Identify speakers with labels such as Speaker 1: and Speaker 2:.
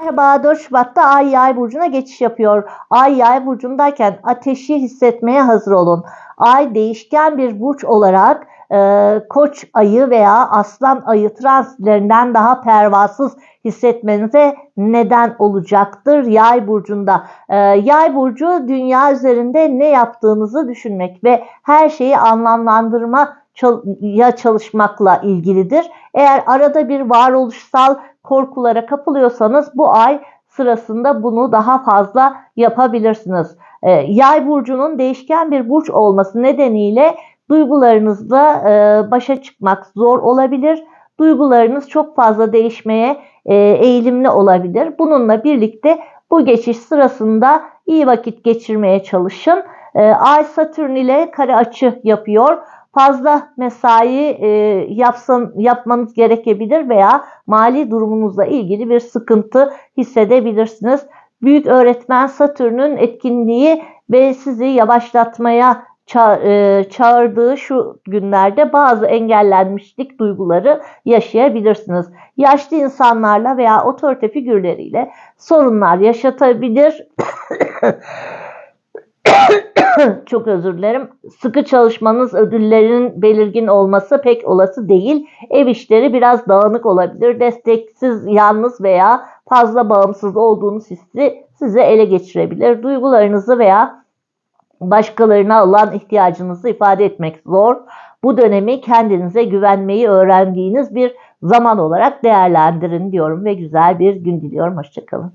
Speaker 1: Merhaba 4 Şubat'ta Ay Yay burcuna geçiş yapıyor. Ay Yay burcundayken ateşi hissetmeye hazır olun. Ay değişken bir burç olarak e, Koç ayı veya Aslan ayı transitlerinden daha pervasız hissetmenize neden olacaktır Yay burcunda. E, Yay burcu dünya üzerinde ne yaptığınızı düşünmek ve her şeyi anlamlandırma ya çalışmakla ilgilidir. Eğer arada bir varoluşsal korkulara kapılıyorsanız bu ay sırasında bunu daha fazla yapabilirsiniz. E, yay burcunun değişken bir burç olması nedeniyle duygularınızla e, başa çıkmak zor olabilir. Duygularınız çok fazla değişmeye e, eğilimli olabilir. Bununla birlikte bu geçiş sırasında iyi vakit geçirmeye çalışın. E, ay Satürn ile kare açı yapıyor fazla mesai e, yapsan, yapmanız gerekebilir veya mali durumunuzla ilgili bir sıkıntı hissedebilirsiniz. Büyük öğretmen Satürn'ün etkinliği ve sizi yavaşlatmaya ça e, çağırdığı şu günlerde bazı engellenmişlik duyguları yaşayabilirsiniz. Yaşlı insanlarla veya otorite figürleriyle sorunlar yaşatabilir. çok özür dilerim. Sıkı çalışmanız ödüllerin belirgin olması pek olası değil. Ev işleri biraz dağınık olabilir. Desteksiz, yalnız veya fazla bağımsız olduğunuz hissi size ele geçirebilir. Duygularınızı veya başkalarına olan ihtiyacınızı ifade etmek zor. Bu dönemi kendinize güvenmeyi öğrendiğiniz bir zaman olarak değerlendirin diyorum ve güzel bir gün diliyorum. Hoşçakalın.